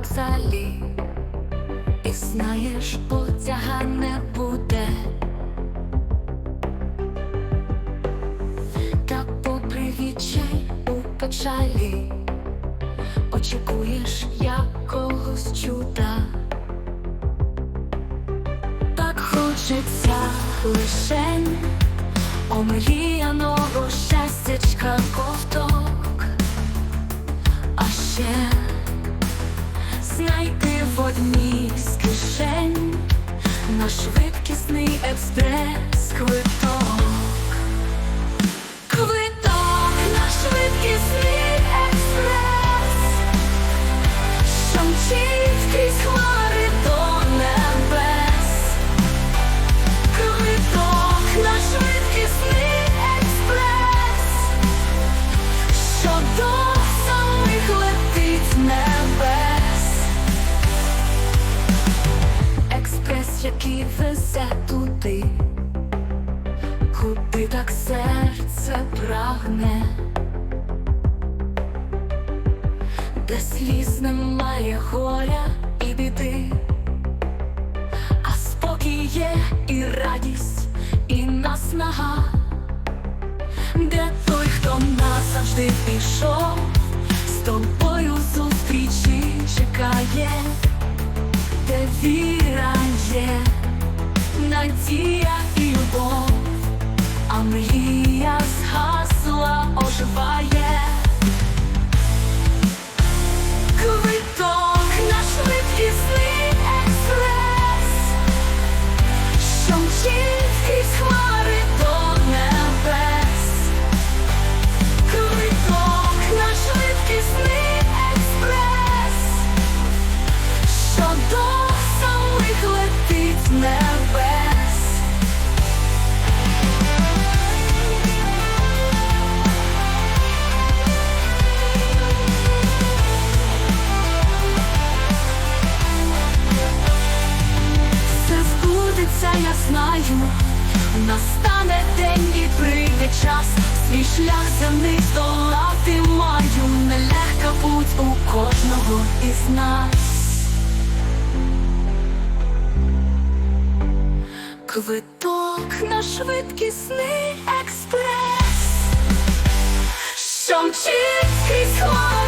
вокзалі, і знаєш, потяга не буде. Та попри відчай у печалі, очікуєш якогось чуда. Так хочеться лишень омріяного щастячка одній з кишень на швидкісний експрес квиток. Квиток на швидкісний експрес, що який везе туди, куди так серце прагне, де сліз немає горя і біди а спокій є і радість, і наснага, де той, хто назавжди пішов, з тобою зустрічі чекає, де є, надія і я знаю, настане день і прийде час, свій шлях земний здолати маю, нелегка путь у кожного із нас. Квиток на швидкісний експрес, що мчить крізь хмари